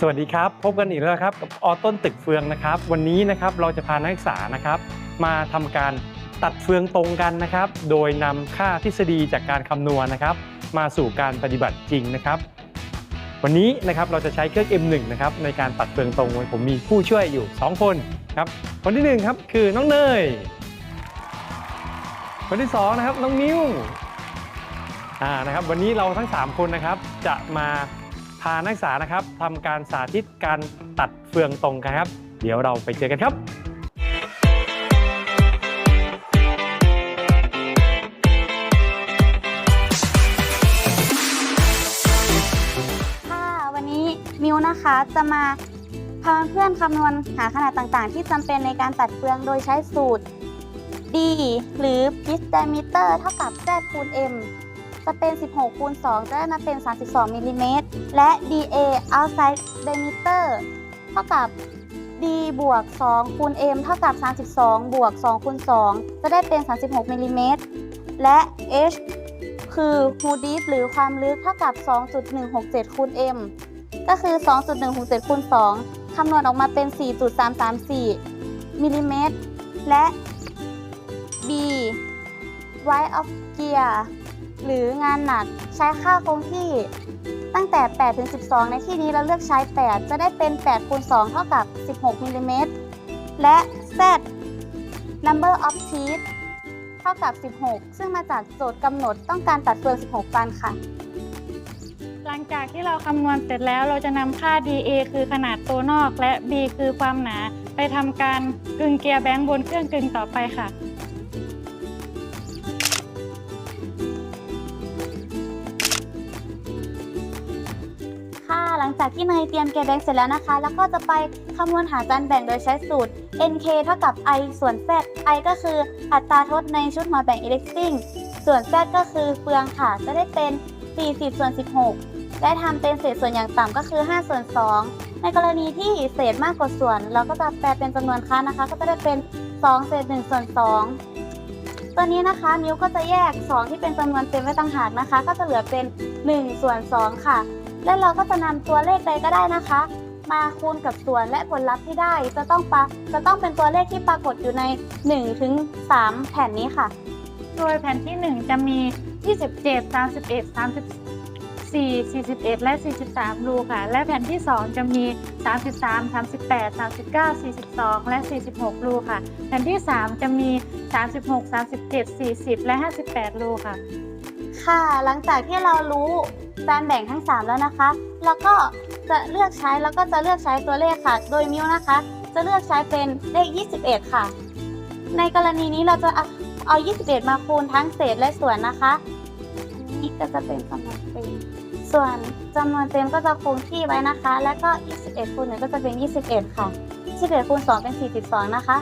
สวัสดีครับ พบกันอีกแล้วครับกับออต้นตึกเฟืองนะครับ วันนี้นะครับเราจะพานักศึกษานะครับ มาทำการตัดเฟืองตรงกันนะครับ โดยนำค่าทฤษฎีจากการคำนวณนะครับ มาสู่การปฏิบัติจริงนะครับ วันนี้นะครับเราจะใช้เครื่อง M1 นะครับในการตัดเฟืองตรงผมมีผู้ช่วยอยู่ 2 คนครับคนที่หนึ่งครับคือน้องเนย คนที่สองนะครับน้องนิ้วอ่านะครับวันนี้เราทั้ง 3 คนนะครับ จะมาพานักศึกษานะครับทำการสาธิตการตัดเฟืองตรงกันครับ เดี๋ยวเราไปเจอกันครับค่ะวันนี้มิวนะคะจะมาพาเพื่อนคำนวณหาขนาดต่างๆ ที่จำเป็นในการตัดเฟืองโดยใช้สูตร D หรือ pitch diameter เท่ากับ Z คูณ M จะเป็น 16 คูณ 2 จะได้มาเป็น 32มิลลิเมตร และ DA outside diameter เท่ากับ D บวก 2 คูณ M เท่ากับ 32 บวก 2 คูณ 2 จะได้เป็น 36มิลลิเมตร และ H คือ h o o deep หรือความลึกเท่ากับ 2.167 คูณ m ก็คือ 2.167คูณ 2 คำนวณออกมาเป็น 4.334มิลลิเมตร และ b weight of gear หรืองานหนักใช้ค่าคงที่ตั้งแต่ 8 ถึง 12 ในที่นี้เราเลือกใช้ 8 จะได้เป็น 8 คูณ 2 เท่ากับ 16มิลลิเมตร และ z number of teeth เท่ากับ 16 ซึ่งมาจากโจทย์กำหนดต้องการตัดเฟือง 16 ฟันค่ะ หลังจากที่เราคำนวณเสร็จแล้วเราจะนำค่า DA คือขนาดตัวนอก และ B คือความหนา ไปทำการกึงเกียร์แบงค์บนเครื่องกึงต่อไปค่ะ จากที่เนยเตรียมเกแบงเสร็จแล้วนะคะ แล้วก็จะไปคำนวณหาจานแบ่งโดยใช้สูตร NK เท่ากับ I ส่วน Z I ก็คืออัตราทดในชุดหัวแบ่ง indexing ส่วน Z ก็คือเฟืองค่ะ จะได้เป็น 40 ส่วน 16 และทำเป็นเศษส่วนอย่างต่ำก็คือ 5 ส่วน 2 ในกรณีที่เศษมากกว่าส่วน เราก็จะแปลเป็นจำนวนค้านะคะ ก็จะได้เป็น 2 เศษ 1 ส่วน 2ตัวนี้นะคะมิวก็จะแยก 2 ที่เป็นจำนวนเต็มไว้ต่างหากนะคะ ก็จะเหลือเป็น 1 ส่วน 2 ค่ะ และเราก็จะนำตัวเลขใดก็ได้นะคะ มาคูณกับส่วนและผลลัพธ์ที่ได้ จะต้องปะจะต้องเป็นตัวเลขที่ปรากฏอยู่ใน1ถึง3แผ่นนี้ค่ะ โดยแผ่นที่ 1 จะมี 27 31 34 41 และ 43 รูค่ะ และแผ่นที่ 2 จะมี 33 38 39 42 และ 46 รูค่ะ แผ่นที่ 3 จะมี 36 37 40 และ 58 รูค่ะ ค่ะ หลังจากที่เรารู้ การแบ่งทั้ง 3 แล้วนะคะ แล้วก็จะเลือกใช้แล้วก็จะเลือกใช้ตัวเลขค่ะ โดยมิวนะคะ จะเลือกใช้เป็นเลข 21 ค่ะ ในกรณีนี้เราจะเอาเอา21 มาคูณทั้งเศษและส่วนนะคะนนี้ก็จะเป็นจำนวนเต็มส่วนจำนวนเต็มก็จะคงที่ไว้นะคะ แล้วก็ 21คูณ1ก็จะเป็น 21 ค่ะ 21คูณ2เป็น 42 นะคะ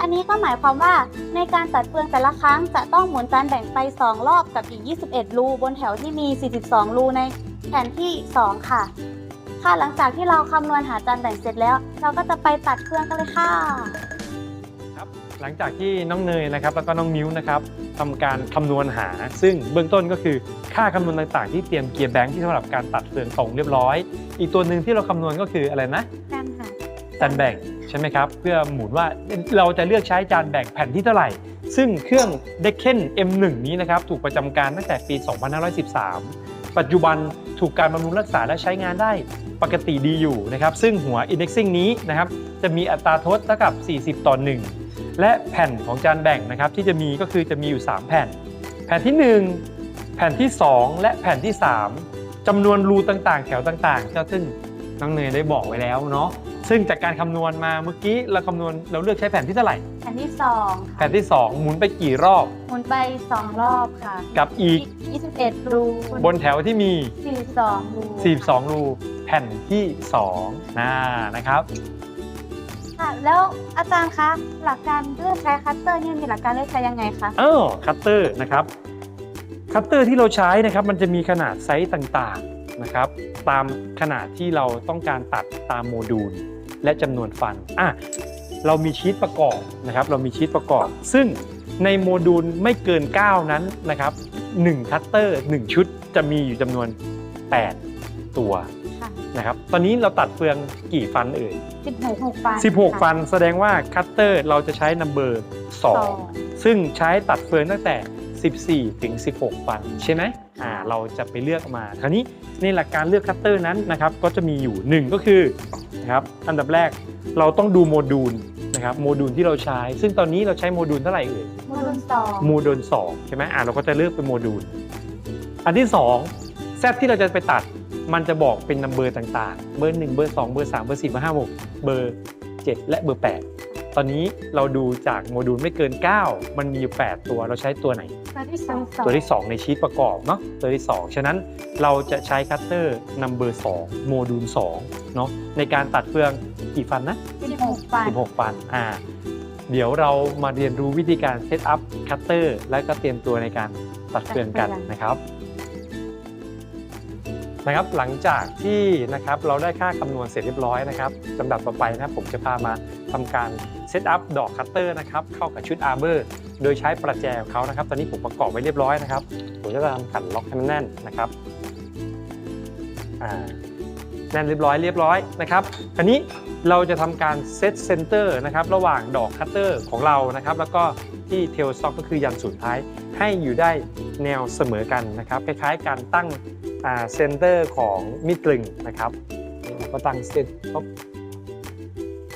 อันนี้ก็หมายความว่าในการตัดเฟืองแต่ละครั้งจะต้องหมุนจานแบ่งไป 2 รอบกับอีก 21 รูบนแถวที่มี 42 รูในแผนที่ 2 ค่ะ ค่ะหลังจากที่เราคำนวณหาจานแบ่งเสร็จแล้ว เราก็จะไปตัดเครื่องกันเลยค่ะครับหลังจากที่น้องเนยนะครับแล้วก็น้องมิ้วนะครับทำการคำนวณหา ซึ่งเบื้องต้นก็คือค่าคำนวณต่างๆ ที่เตรียมเกียร์แบงค์ที่สำหรับการตัดเฟืองตรงเรียบร้อย อีกตัวหนึ่งที่เราคำนวณก็คืออะไรนะกันค่ะจานแบ่งใช่ไหมครับ เพื่อหมุนว่าเราจะเลือกใช้จานแบ่งแผ่นที่เท่าไหร่ ซึ่งเครื่อง d e c k e n M1 นี้นะครับถูกประจำการตั้งแต่ปี 2513 ปัจจุบันถูกการบำรุงรักษาและใช้งานได้ปกติดีอยู่นะครับ ซึ่งหัว indexing นี้นะครับจะมีอัตราทดเท่ากับ 40 ต่อ 1 และแผ่นของจานแบ่งนะครับที่จะมีก็คือจะมีอยู่ 3 แผ่น แผ่นที่ 1 แผ่นที่ 2 และแผ่นที่ 3จำนวนรูต่างๆ แถวต่างๆก็ซึ่งน้องเนยได้บอกไว้แล้วเนาะ ซึ่งจากการคำนวณมาเมื่อกี้เราคำนวณเราเลือกใช้แผ่นที่เท่าไหร่ แผ่นที่2แผ่นที่2หมุนไปกี่รอบหมุนไป2รอบค่ะกับอีก 21 รูบนแถวที่มี 42 รู42 รู แผ่นที่2นะนะครับ ค่ะ แล้วอาจารย์คะหลักการเลือกใช้คัตเตอร์เนี่ยมีหลักการเลือกใช้ยังไงคะเออคัตเตอร์นะครับ คัตเตอร์ที่เราใช้นะครับมันจะมีขนาดไซส์ต่างๆนะครับ ตามขนาดที่เราต้องการตัดตามโมดูล และจำนวนฟันอะเรามีชีตประกอบนะครับเรามีชีตประกอบ ซึ่งในโมดูลไม่เกิน 9 นั้นนะครับ1คัตเตอร์1ชุดจะมีอยู่จำนวน 8 ตัวค่ะนะครับตอนนี้เราตัดเฟืองกี่ฟันเอ่ย16 ฟัน 16 ฟันแสดงว่าคัตเตอร์เราจะใช้นัมเบอร์สอง2ซึ่งใช้ตัดเฟืองตั้งแต่ 14 ถึง 16 ฟันใช่ไหมอ่าเราจะไปเลือกมาคราวนี้ในหลักการเลือกคัตเตอร์นั้นนะครับก็จะมีอยู่ 1 ก็คือ นะครับอันดับแรกเราต้องดูโมดูลนะครับโมดูลที่เราใช้ ซึ่งตอนนี้เราใช้โมดูลเท่าไหร่เอ่ยโมดูลสองโมดูล2ใช่ไหมอ่าเราก็จะเลือกเป็นโมดูล อันที่2แซดที่เราจะไปตัดมันจะบอกเป็นนัมเบอร์ต่างๆ เบอร์1เบอร์2เบอร์3เบอร์4เบอร์5 6เบอร์ 7 และเบอร์ 8 ตอนนี้เราดูจากโมดูลไม่เกิน 9 มันมีอยู่8ตัวเราใช้ตัวไหน ตัวที่สองตัวที่ 2 ในชีตประกอบเนาะตัวที่ 2 ฉะนั้นเราจะใช้คัตเตอร์นัมเบอร์2โมดูล2เนาะในการตัดเฟืองกี่ฟันนะ16ฟัน16 ฟันอ่าเดี๋ยวเรามาเรียนรู้วิธีการเซตอัพคัตเตอร์และก็เตรียมตัวในการตัดเฟืองกันตัดเฟืองนะครับนะครับหลังจากที่นะครับเราได้ค่าคำนวณเสร็จเรียบร้อยนะครับลำดับต่อไปนะครับผมจะพามาทำการเซตอัพดอกคัตเตอร์นะครับเข้ากับชุดอาร์เบอร์โดยใช้ประแจของเขานะครับ ตอนนี้ผมประกอบไว้เรียบร้อยนะครับ ผมจะทำขันล็อกให้มันแน่นนะครับแน่นเรียบร้อยเรียบร้อยนะครับคราวนี้เราจะทำการเซตเซนเตอร์นะครับระหว่างดอกคัตเตอร์ของเรานะครับ แล้วก็ที่เทลสต็อกก็คือยันสุดท้าย ให้อยู่ได้แนวเสมอกันนะครับ คล้ายๆการตั้งเซนเตอร์ของมีดกลึงนะครับนี่เราก็ตั้งเซต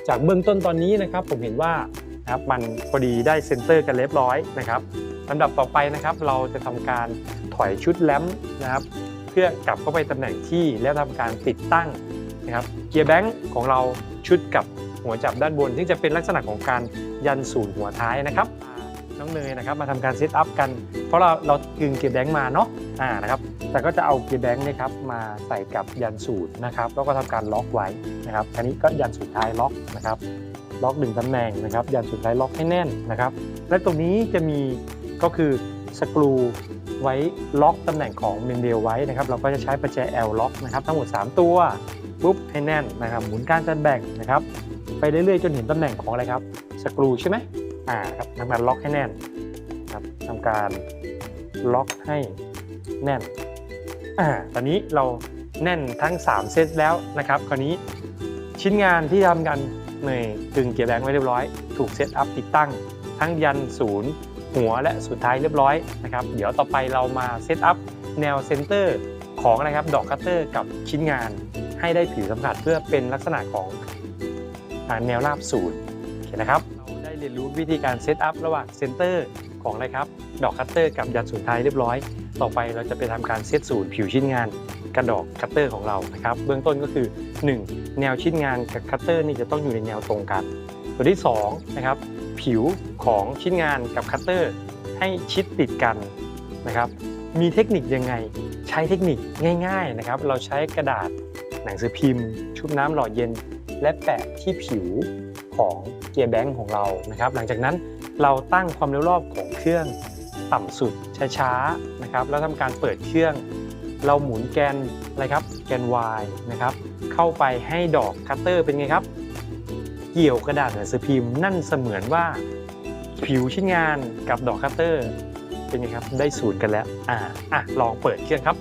จากเบื้องต้นตอนนี้นะครับ ผมเห็นว่า นะครับมันพอดีได้เซนเตอร์กันเรียบร้อยนะครับลำดับต่อไปนะครับ เราจะทำการถอยชุดแลมป์นะครับ เพื่อกลับเข้าไปตำแหน่งที่แล้วทำการติดตั้งนะครับเกียร์แบงค์ของเราชุดกับหัวจับด้านบนที่จะเป็นลักษณะของการยันศูนย์หัวท้ายนะครับน้องเนยนะครับมาทำการเซตอัพกัน เพราะเราเรากึงเกียร์แบงค์มาเนาะอ่านะครับแต่ก็จะเอาเกียร์แบงค์นะครับมาใส่กับยันศูนย์นะครับแล้วก็ทำการล็อกไว้นะครับอันนี้ก็ยันสุดท้ายล็อกนะครับ ล็อกถึงตำแหน่งนะครับยันสุดท้ายล็อกให้แน่นนะครับ และตรงนี้จะมีก็คือสกรูไว้ล็อกตำแหน่งของเมนเดลไว้นะครับ เราก็จะใช้ประแจ L ล็อกนะครับทั้งหมด 3 ตัวปุ๊บให้แน่นนะครับ หมุนการจัดแบ่งนะครับ ไปเรื่อยๆจนเห็นตำแหน่งของอะไรครับสกรูใช่ไหมอ่าครับทำการล็อกให้แน่นครับทำการล็อกให้แน่นอ่าตอนนี้เราแน่นทั้ง 3 เซตแล้วนะครับ คราวนี้ชิ้นงานที่ทำกัน ในกึ่งเกียร์แบงค์ไว้เรียบร้อย ถูกเซตอัพติดตั้ง ทั้งยันศูนย์หัวและสุดท้ายเรียบร้อยนะครับเดี๋ยวต่อไปเรามาเซตอัพแนวเซนเตอร์ของนะครับดอกคัตเตอร์กับชิ้นงานให้ได้ผิวสัมผัสเพื่อเป็นลักษณะของแนวราบศูนย์โอเคนะครับเราได้เรียนรู้วิธีการเซตอัพระหว่างเซนเตอร์ของอะไรครับดอกคัตเตอร์กับยันสุดท้ายเรียบร้อย ต่อไปเราจะไปทำการเซตศูนย์ผิวชิ้นงาน กระดอกคัตเตอร์ของเรานะครับ เบื้องต้นก็คือ 1. แนวชิ้นงานกับคัตเตอร์นี่จะต้องอยู่ในแนวตรงกัน ตัวที่2นะครับผิวของชิ้นงานกับคัตเตอร์ให้ชิดติดกันนะครับมีเทคนิคยังไงใช้เทคนิคง่าย ๆนะครับ เราใช้กระดาษหนังสือพิมพ์ ชุบน้ำหล่อเย็น และแปะที่ผิวของเกียร์แบงค์ของเรานะครับ หลังจากนั้นเราตั้งความเร็วรอบของเครื่องต่ำสุดช้าๆนะครับแล้วทำการเปิดเครื่อง เราหมุนแกนอะไรครับ แกน Y นะครับ เข้าไปให้ดอกคัตเตอร์เป็นไงครับ เกี่ยวกระดาษหนังสือพิมพ์ นั่นเสมือนว่าผิวชิ้นงานกับดอกคัตเตอร์ เป็นไงครับ ได้ศูนย์กันแล้ว อ่าอะลองเปิดเครื่องครับ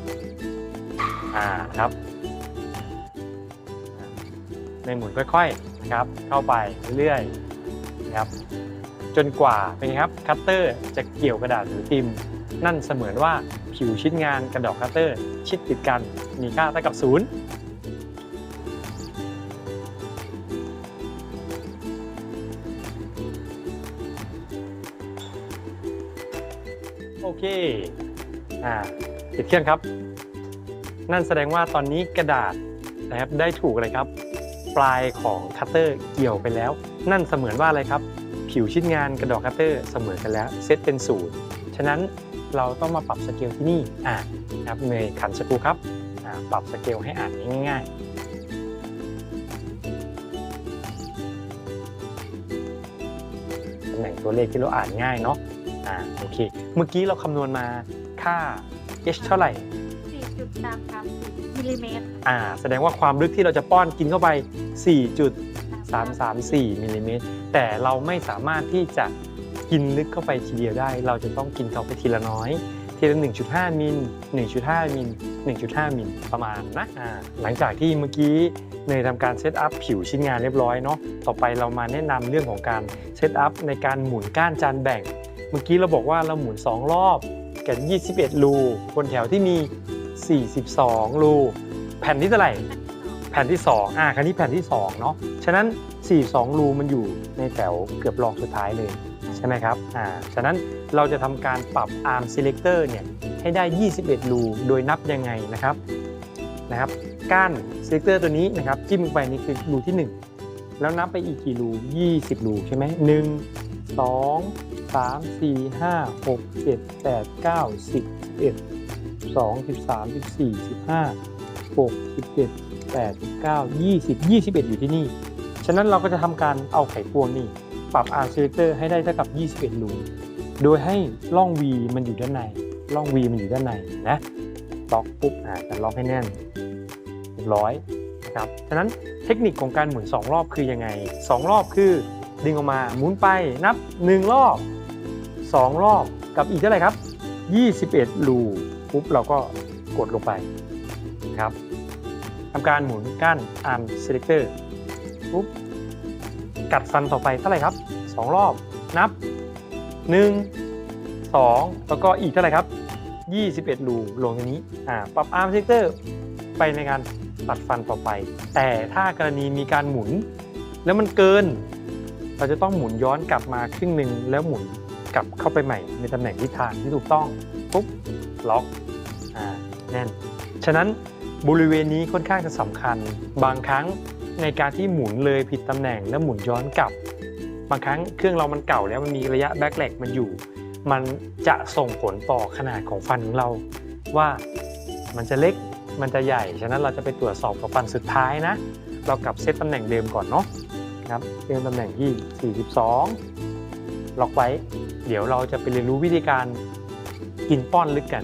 อ่าครับ ในหมุนค่อยๆนะครับ เข้าไปเรื่อยๆนะครับ จนกว่าเป็นไงครับคัตเตอร์จะเกี่ยวกระดาษหรือพิมพ์ นั่นเสมือนว่า ผิวชิ้นงานกระดอกคัตเตอร์ ชิดติดกันมีค่าเท่ากับศูนย์โอเค อ่าปิดเครื่องครับ นั่นแสดงว่าตอนนี้กระดาษนะครับได้ถูกอะไรครับ ปลายของคัตเตอร์เกี่ยวไปแล้ว นั่นเสมือนว่าอะไรครับ ผิวชิ้นงานกระดอกคัตเตอร์เสมอกันแล้ว เซตเป็นศูนย์ฉะนั้น เราต้องมาปรับสเกลที่นี่อ่านะครับเนยขันสกรูครับอ่าปรับสเกลให้อ่านง่ายๆตำแหน่งตัวเลขที่เราอ่านง่ายเนาะอ่าโอเค เมื่อกี้เราคำนวณมาค่า h เท่าไหร่4.334มิลลิเมตรอ่า แสดงว่าความลึกที่เราจะป้อนกินเข้าไป 4.334มิลลิเมตรแต่เราไม่สามารถที่จะ กินลึกเข้าไปทีเดียวได้ เราจะต้องกินเข้าไปทีละน้อยทีละ1.5 มิล 1.5 มิล 1.5 มิลประมาณนะอ่าหลังจากที่เมื่อกี้เนยทำการเซตอัพผิวชิ้นงานเรียบร้อยเนาะต่อไปเรามาแนะนำเรื่องของการเซตอัพในการหมุนก้านจานแบ่ง เมื่อกี้เราบอกว่าเราหมุน 2 รอบกัน 21 รูบนแถวที่มี 42 รู แผ่นที่เท่าไหร่ แผ่นที่ 2 อ่าคราวนี้แผ่นที่ 2 เนาะฉะนั้น 42 รูมันอยู่ในแถวเกือบรองสุดท้ายเลย ใช่ไหมครับอ่าฉะนั้นเราจะทำการปรับ arm selector เนี่ยให้ได้ 21 รูโดยนับยังไงนะครับนะครับก้าน selector ตัวนี้นะครับจิ้มลงไปนี่คือรูที่ 1 แล้วนับไปอีกกี่รู 20 รูใช่ไหมหนึ่งสองสามสี่ห้าหกเจ็ดแปดเก้าสิบเอ็ดสองสิบสามสิบสี่สิบห้าหกสิบเจ็ดแปดเก้ายี่สิบยี่สิบเอ็ดอยู่ที่นี่ ฉะนั้นเราก็จะทำการเอาไขควงนี่ ปรับ R selector ให้ได้เท่ากับ 21 รูโดยให้ร่อง V มันอยู่ด้านในร่อง V มันอยู่ด้านในนะล็อกปุ๊บอ่าจะล็อกให้แน่นเรียบร้อยนะครับฉะนั้นเทคนิคของการหมุน 2 รอบคือยังไง 2 รอบคือ ดึงออกมาหมุนไปนับ 1 รอบ 2 รอบกับอีกเท่าไหร่ครับ 21 รูปุ๊บเราก็กดลงไปนะครับทำการหมุนก้าน arm selector ปุ๊บ กัดฟันต่อไปเท่าไหร่ครับ 2 รอบนับ 1 2 แล้วก็อีกเท่าไหร่ครับ 21 รูลงตรงนี้อ่าปรับ arm sector ไปในการตัดฟันต่อไป แต่ถ้ากรณีมีการหมุน แล้วมันเกิน เราจะต้องหมุนย้อนกลับมาครึ่งหนึ่งแล้วหมุนกลับเข้าไปใหม่ในตำแหน่งทิศทางที่ถูกต้องปุ๊บล็อกอ่าแน่น ฉะนั้นบริเวณนี้ค่อนข้างจะสำคัญบางครั้ง ในการที่หมุนเลยผิดตำแหน่งแล้วหมุนย้อนกลับ บางครั้งเครื่องเรามันเก่าแล้วมันมีระยะแบ็คแลกมันอยู่ มันจะส่งผลต่อขนาดของฟันของเราว่ามันจะเล็กมันจะใหญ่ ฉะนั้นเราจะไปตรวจสอบกับฟันสุดท้ายนะ เรากลับเซตตำแหน่งเดิมก่อนเนาะครับเริ่มตำแหน่งที่ 42 ล็อกไว้ เดี๋ยวเราจะไปเรียนรู้วิธีการกินป้อนลึกกัน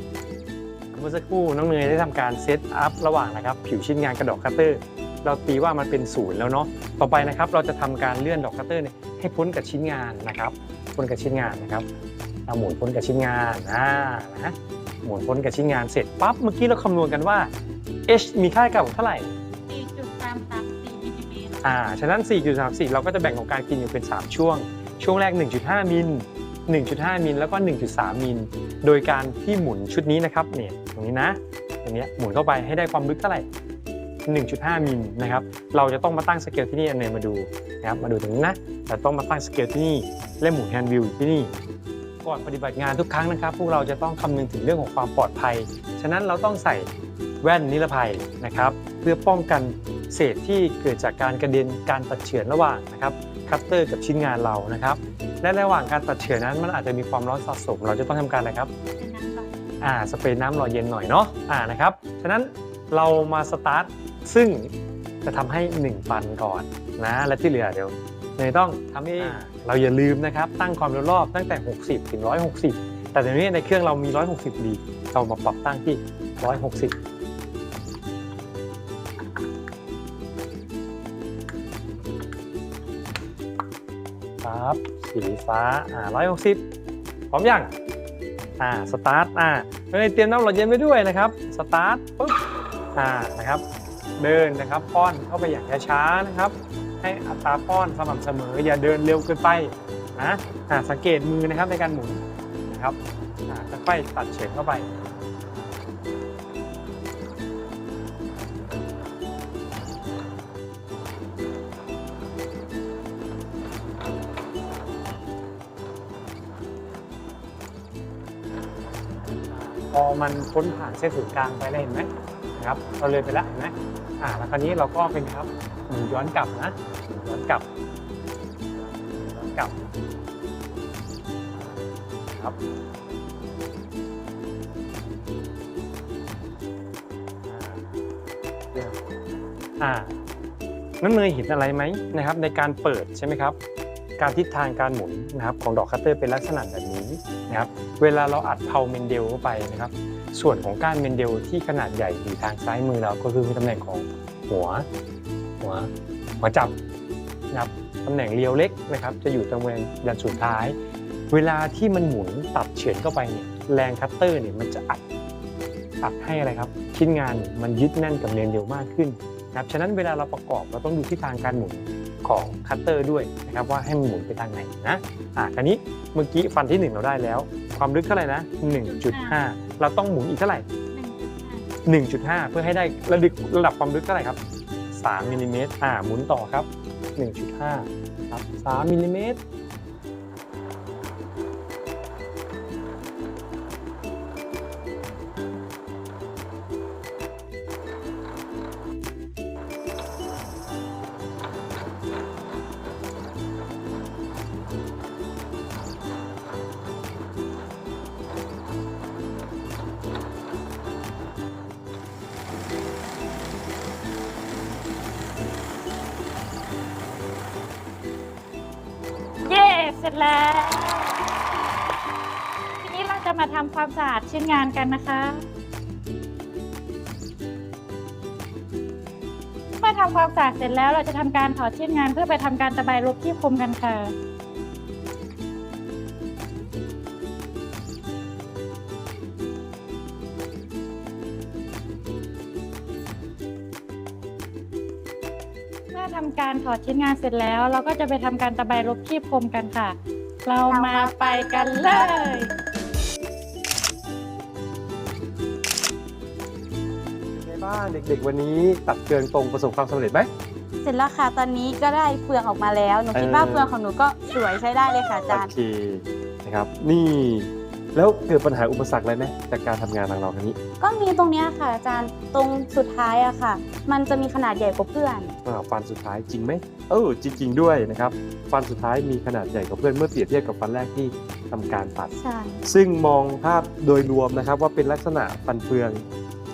เมื่อสักครู่น้องเนยได้ทำการเซตอัพระหว่างนะครับ ผิวชิ้นงานกระดอกคัตเตอร์ เราตีว่ามันเป็นศูนย์แล้วเนาะต่อไปนะครับเราจะทำการเลื่อนดอกคัตเตอร์เนี่ยให้พ้นกับชิ้นงานนะครับพ้นกับชิ้นงานนะครับเอาหมุนพ้นกับชิ้นงานอ่านะหมุนพ้นกับชิ้นงานเสร็จปั๊บเมื่อกี้เราคำนวณกันว่า h มีค่าเก่าเท่าไหร่4.334มิลลิเมตรอ่าฉะนั้น 4.34 เราก็จะแบ่งของการกินอยู่เป็น 3 ช่วง ช่วงแรก 1.5 มิล 1.5 มิลแล้วก็ 1.3 มิล โดยการที่หมุนชุดนี้นะครับเนี่ยตรงนี้นะตรงเนี้ยหมุนเข้าไปให้ได้ความลึกเท่าไหร่ 1.5 มิลนะครับเราจะต้องมาตั้งสเกลที่นี่อันเนยมาดูนะครับมาดูตรงนี้นะเราต้องมาตั้งสเกลที่นี่และหมุนแฮนด์วิวที่นี่ก่อนปฏิบัติงานทุกครั้งนะครับ พวกเราจะต้องคำนึงถึงเรื่องของความปลอดภัย ฉะนั้นเราต้องใส่แว่นนิรภัยนะครับ เพื่อป้องกันเศษที่เกิดจากการกระเด็นการตัดเฉือนระหว่างนะครับคัตเตอร์กับชิ้นงานเรานะครับ และระหว่างการตัดเฉือนนั้นมันอาจจะมีความร้อนสะสม เราจะต้องทำการอะไรครับเป็นน้ำร้อนอ่าสเปรย์น้ำหล่อเย็นหน่อยเนาะอ่านะครับฉะนั้นเรามาสตาร์ท ซึ่งจะทำให้ 1 ปันก่อนนะ และที่เหลือเดี๋ยวเนยต้องทำเองเราอย่าลืมนะครับ ตั้งความเร็วรอบตั้งแต่ 60 ถึง 160 แต่เดี๋ยวนี้ในเครื่องเรามี 160 ดี เรามาปรับตั้งที่ 160ครับสีฟ้าอ่า160พร้อมยังอ่าสตาร์ทอ่าเลยเตรียมน้ำหล่อเย็นไว้ด้วยนะครับสตาร์ทปุ๊บอ่านะครับ เดินนะครับ ป้อนเข้าไปอย่างช้าๆนะครับ ให้อัตราป้อนสม่ำเสมอ อย่าเดินเร็วเกินไปนะอ่าสังเกตมือนะครับในการหมุนนะครับอ่าค่อยๆตัดเฉดเข้าไปพอมันพ้นผ่านเส้นศูนย์กลางไปแล้วเห็นไหมนะครับ เราเลยไปแล้วเห็นไหม อ่าแล้วคราวนี้เราก็เป็นครับหมุนย้อนกลับนะย้อนกลับย้อนกลับครับอ่าน้ำเนยเห็นอะไรไหมนะครับ ในการเปิดใช่ไหมครับ การทิศทางการหมุนนะครับของดอกคัตเตอร์เป็นลักษณะแบบนี้นะครับ เวลาเราอัดเพาเมนเดลเข้าไปนะครับ ส่วนของก้านเมนเดลที่ขนาดใหญ่อยู่ทางซ้ายมือเราก็คือตำแหน่งของหัวหัวหัวจับนะครับตำแหน่งเรียวเล็กนะครับ จะอยู่ตรงบริเวณยันสุดท้าย เวลาที่มันหมุนตัดเฉือนเข้าไปเนี่ยแรงคัตเตอร์เนี่ยมันจะอัดอัดให้อะไรครับชิ้นงานมันยึดแน่นกับเนนเร็วมากขึ้นนะครับฉะนั้นเวลาเราประกอบเราต้องดูที่ทางการหมุนของคัตเตอร์ด้วยนะครับว่าให้มันหมุนไปทางไหนนะอะคราวนี้เมื่อกี้ฟันที่หนึ่งเราได้แล้ว ความลึกเท่าไหร่นะ 1.5 เราต้องหมุนอีกเท่าไหร่ 1.5 เพื่อให้ได้ระดับระดับความลึกเท่าไหร่ครับ 3มิลลิเมตรอ่าหมุนต่อครับ 1.5 ครับ3มิลลิเมตร จแล้ว ทีนี้เราจะมาทำความสะอาดชิ้นงานกันนะคะ เมื่อทำความสะอาดเสร็จแล้วเราจะทำการถอดชิ้นงานเพื่อไปทำการตะไบลบที่คมกันค่ะ ทำการถอดชิ้นงานเสร็จแล้ว เราก็จะไปทำการตะไบลบคีบคมกันค่ะ เรามาไปกันเลยเป็นไงบ้างเด็กๆ วันนี้ตัดเกินตรงประสบความสำเร็จไหม เสร็จแล้วค่ะ ตอนนี้ก็ได้เฟืองออกมาแล้ว หนูคิดว่าเออเฟืองของหนูก็สวยใช้ได้เลยค่ะอาจารย์ โอเคนะครับ นี่ แล้วเกิดปัญหาอุปสรรคอะไรไหมจากการทำงานของเราครั้งนี้ก็มีตรงเนี้ยค่ะอาจารย์ตรงสุดท้ายอะค่ะ มันจะมีขนาดใหญ่กว่าเพื่อน อ่าฟันสุดท้ายจริงไหมเออจริง ๆ ด้วยนะครับ ฟันสุดท้ายมีขนาดใหญ่กว่าเพื่อนเมื่อเปรียบเทียบกับฟันแรกที่ทำการตัด ใช่ ซึ่งมองภาพโดยรวมนะครับว่าเป็นลักษณะฟันเฟือง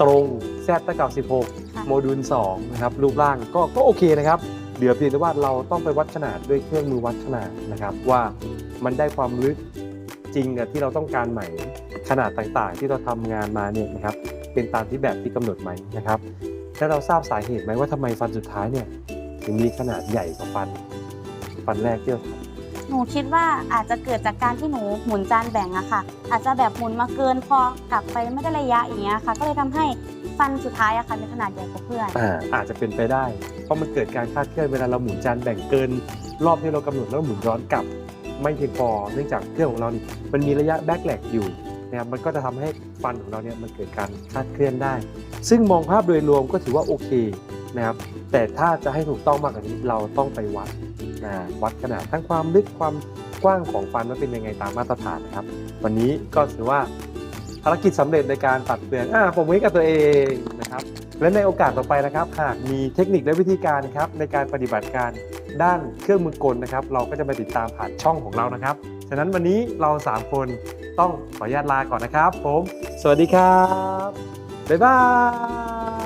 ตรงแซดตะเก่า16ค่ะโมดูล2นะครับรูปร่างก็ก็โอเคนะครับเดี๋ยวเพียงแต่ว่าเราต้องไปวัดขนาดด้วยเครื่องมือวัดขนาดนะครับว่ามันได้ความลึก จริงกับที่เราต้องการไหมขนาดต่างๆ ที่เราทำงานมาเนี่ยนะครับเป็นตามที่แบบที่กำหนดไหมนะครับแล้วเราทราบสาเหตุไหมว่าทำไมฟันสุดท้ายเนี่ยถึงมีขนาดใหญ่กว่าฟัน ฟันแรกที่เราทำหนูคิดว่าอาจจะเกิดจากการที่หนูหมุนจานแบ่งอะค่ะ อาจจะแบบหมุนมาเกินพอกลับไปไม่ได้ระยะอย่างเงี้ยค่ะ ก็เลยทำให้ฟันสุดท้ายอะค่ะมีขนาดใหญ่กว่าเพื่อนอ่าอาจจะเป็นไปได้ เพราะมันเกิดการคลาดเคลื่อนเวลาเราหมุนจานแบ่งเกิน รอบที่เรากำหนดแล้วหมุนย้อนกลับ ไม่เพียงพอ เนื่องจากเครื่องของเรานี่มันมีระยะแบ็กแลกอยู่นะครับมันก็จะทำให้ฟันของเราเนี่ยมันเกิดการคลาดเคลื่อนได้ ซึ่งมองภาพโดยรวมก็ถือว่าโอเคนะครับแต่ถ้าจะให้ถูกต้องมากกว่านี้เราต้องไปวัดนะวัดขนาดทั้งความลึกความกว้างของฟันว่าเป็นยังไงตามมาตรฐานนะครับ วันนี้ก็ถือว่าภารกิจสำเร็จในการตัดเปลือกอ่าผมมือให้กับตัวเองนะครับและในโอกาสต่อไปนะครับ หากมีเทคนิคและวิธีการครับในการปฏิบัติการ ด้านเครื่องมือกลนะครับ เราก็จะไปติดตามผ่านช่องของเรานะครับ ฉะนั้นวันนี้เรา 3 คนต้องขออนุญาตลาก่อนนะครับ ผม สวัสดีครับ บ๊ายบาย